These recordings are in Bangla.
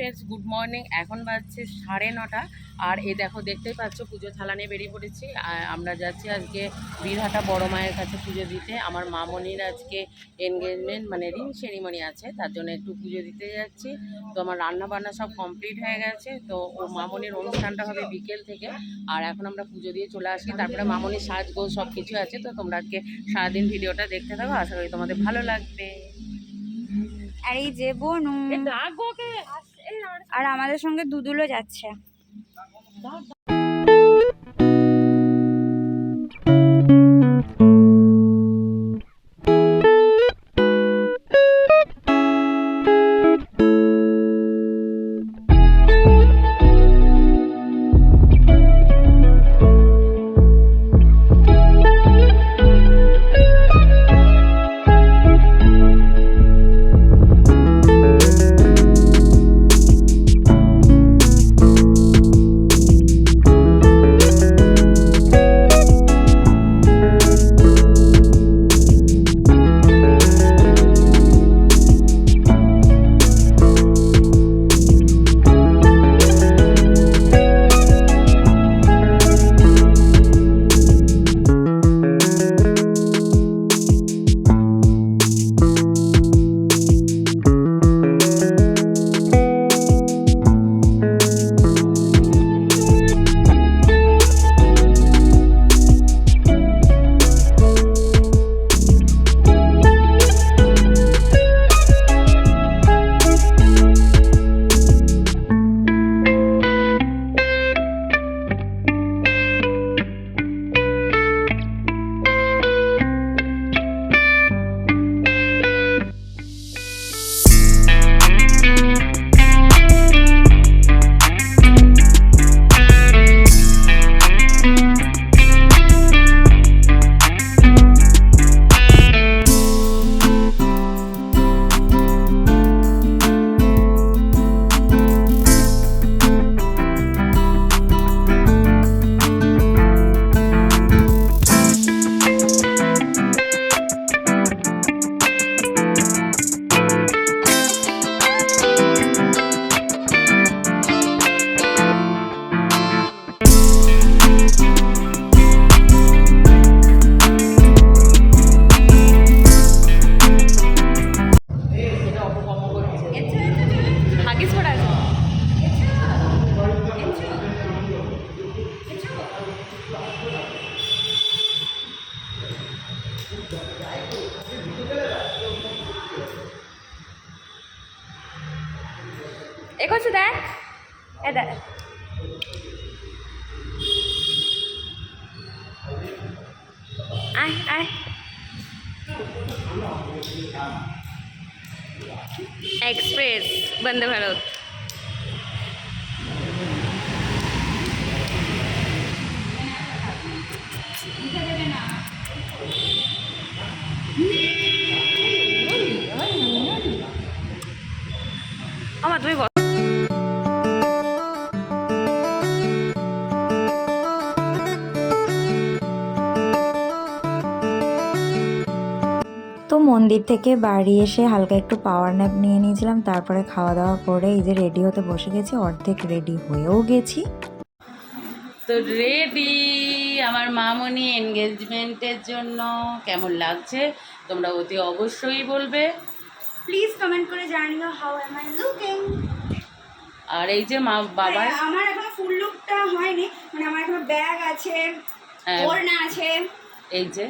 ফ্রেন্ডস গুড মর্নিং এখন বাজছে সাড়ে নটা। আর এ দেখো দেখতেই পাচ্ছ পুজো থালা নিয়ে বেরিয়ে পড়েছি। আর আমরা যাচ্ছি আজকে বীরহাটা বড় মায়ের কাছে পুজো দিতে। আমার মামনির আজকে এনগেজমেন্ট মানে রিং সেরিমনি আছে তার জন্য একটু পুজো দিতে যাচ্ছি। তো আমার রান্না বান্না সব কমপ্লিট হয়ে গেছে। তো ও মামনির অনুষ্ঠানটা হবে বিকেল থেকে। আর এখন আমরা পুজো দিয়ে চলে আসি। তারপরে মামনির সাজগোজ সব কিছু আছে। তো তোমরা আজকে সারাদিন ভিডিওটা দেখতে থাকো। আশা করি তোমাদের ভালো লাগবে। আর এই যে বনু। আর আমাদের সঙ্গে দুদুলও যাচ্ছে। ए दादा आय आय. एक्सप्रेस बंद घालवत মন্দির থেকে বাড়ি এসে হালকা একটু পাওয়ার ন্যাপ নিয়ে নিয়েছিলাম তারপরে খাওয়া দাওয়া করে এই যে রেডি হতে বসে গেছি অর্ধেক রেডি হয়েও গেছি। তো রেডি আমার মামনি এনগেজমেন্টের জন্য কেমন লাগছে তোমরা অতি অবশ্যই বলবে। প্লিজ কমেন্ট করে জানিও হাউ এম আই লুকিং আর এই যে মা বাবা আমার এখনও ফুল লুকটা হয়নি মানে আমার এখনও ব্যাগ আছে হ্যাঁ, ওড়না আছে। এই যে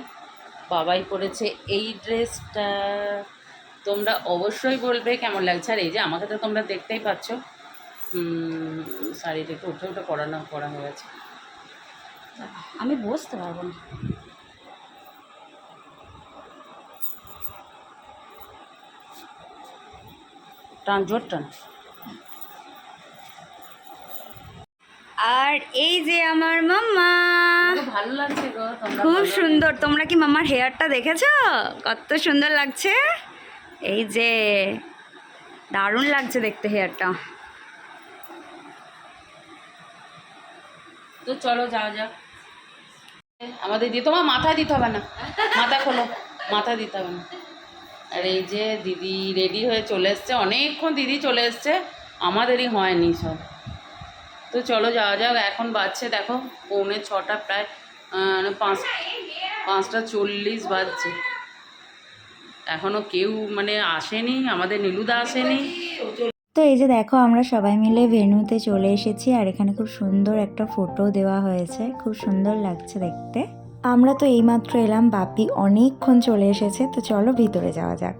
বাবাই পরেছে এই ড্রেসটা। তোমরা অবশ্যই বলবে কেমন লাগছে। আর এই যে আমাকে তো তোমরা দেখতেই পাচ্ছ। শাড়িটা একটু উঠে উঠে পরানো করা হয়ে গেছে। আমি বসতে পারব না। টান, জোর টান। আর এই যে আমার মাম্মা। ভালো লাগছে খুব সুন্দর। তোমরা কি মামার হেয়ারটা দেখেছ? কত সুন্দর লাগছে। এই যে দারুণ লাগছে দেখতে হেয়ারটা। তো চলো যাওয়া যাক। আমাদের দিয়ে তোমার মাথা দিতে হবে না। মাথা খোলো। মাথা দিতে হবে না। আর এই যে দিদি রেডি হয়ে চলে এসছে। অনেকক্ষণ দিদি চলে এসছে। আমাদেরই হয়নি সব। তো চলো যাওয়া যাক, এখন বাজছে দেখো পৌনে ছটা প্রায় পাঁচ পাঁচটা চল্লিশ বাজছে। এখনও কেউ মানে আসেনি, আমাদের নীলুদা আসেনি। তো এই যে দেখো, আমরা সবাই মিলে ভেন্যুতে চলে এসেছি আর এখানে খুব সুন্দর একটা ফটো দেওয়া হয়েছে, খুব সুন্দর লাগছে দেখতে। আমরা তো এইমাত্র এলাম, বাপি অনেকক্ষণ চলে এসেছে, তো চলো ভিতরে যাওয়া যাক।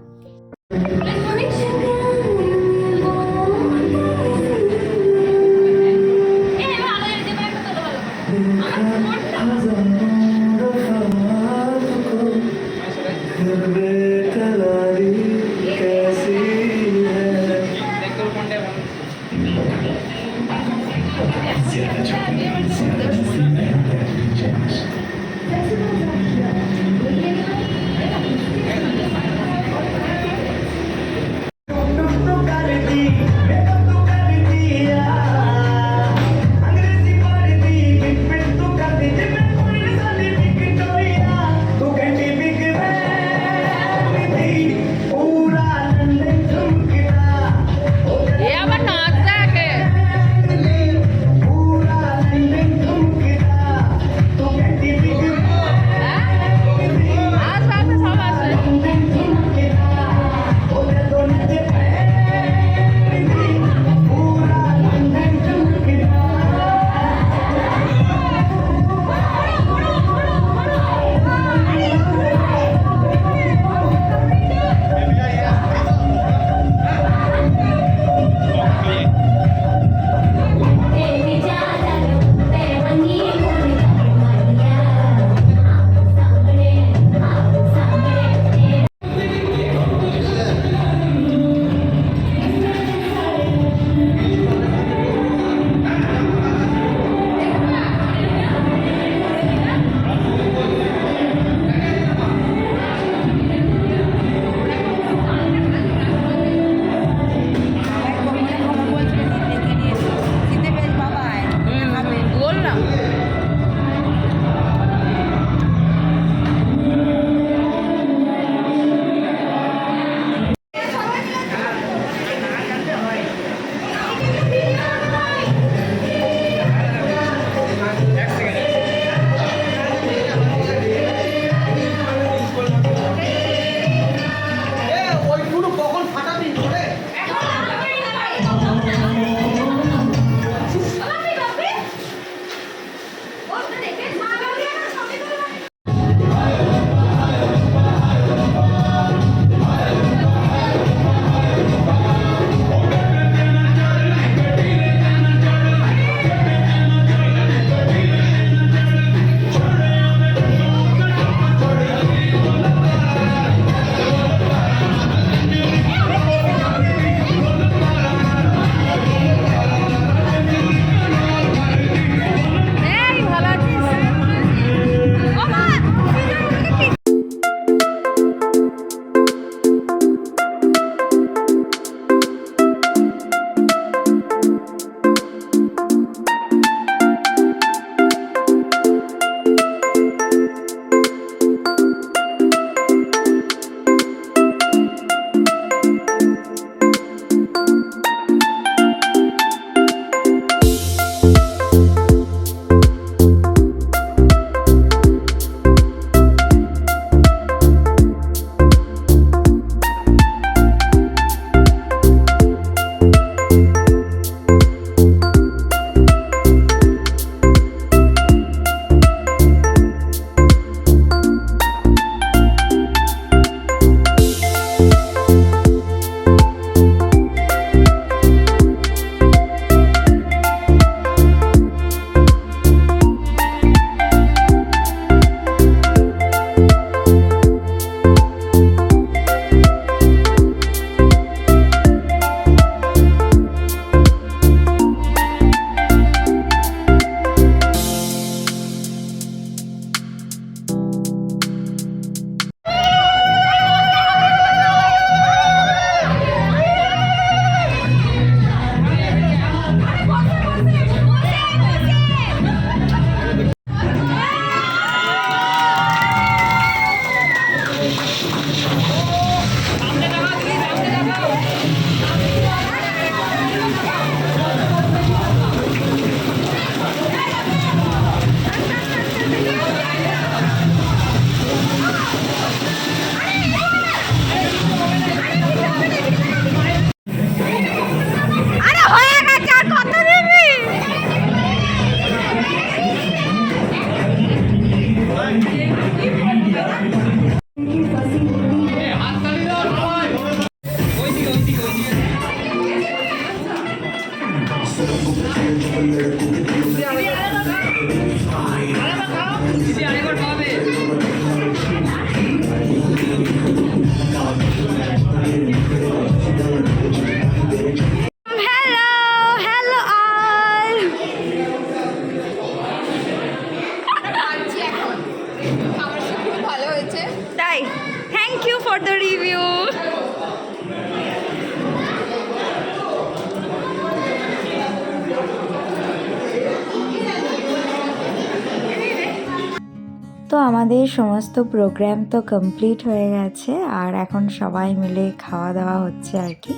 তো আমাদের সমস্ত প্রোগ্রাম তো কমপ্লিট হয়ে গেছে, আর এখন সবাই মিলে খাওয়া দাওয়া হচ্ছে আর কি।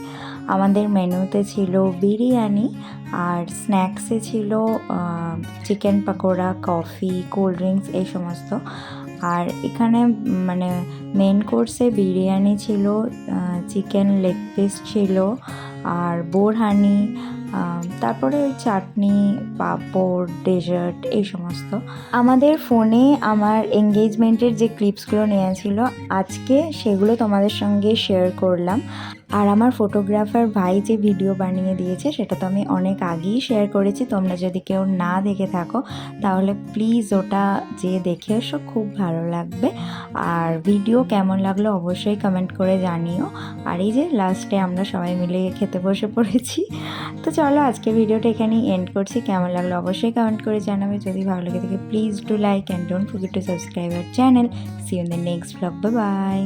আমাদের মেনুতে ছিল বিরিয়ানি, আর স্ন্যাক্সে ছিল chicken pakora coffee cold drinks এই সমস্ত। আর এখানে মানে মেন কোর্সে বিরিয়ানি ছিল চিকেন লেগ পিস ছিল, আর বোরহানি তারপরে চাটনি, পাঁপড় ডেজার্ট এই সমস্ত। আমাদের ফোনে আমার এঙ্গেজমেন্টের যে ক্লিপসগুলো নেওয়া ছিল, আজকে সেগুলো তোমাদের সঙ্গে শেয়ার করলাম। আর আমার ফটোগ্রাফার ভাই যে ভিডিও বানিয়ে দিয়েছে, সেটা তো আমি অনেক আগেই শেয়ার করেছি। তোমরা যদি কেউ না দেখে থাকো, তাহলে প্লিজ ওটা যে দেখে এসো, খুব ভালো লাগবে। আর ভিডিও কেমন লাগল অবশ্যই কমেন্ট করে জানিও। আর এই যে লাস্টে আমরা সবাই মিলে খেতে বসে পড়েছি। তো চলো আজকে ভিডিওটা এখানেই এন্ড করছি। কেমন লাগল অবশ্যই কমেন্ট করে জানাবে। যদি ভালো লাগে থাকে please do like and don't forget to subscribe our channel see in the next blog bye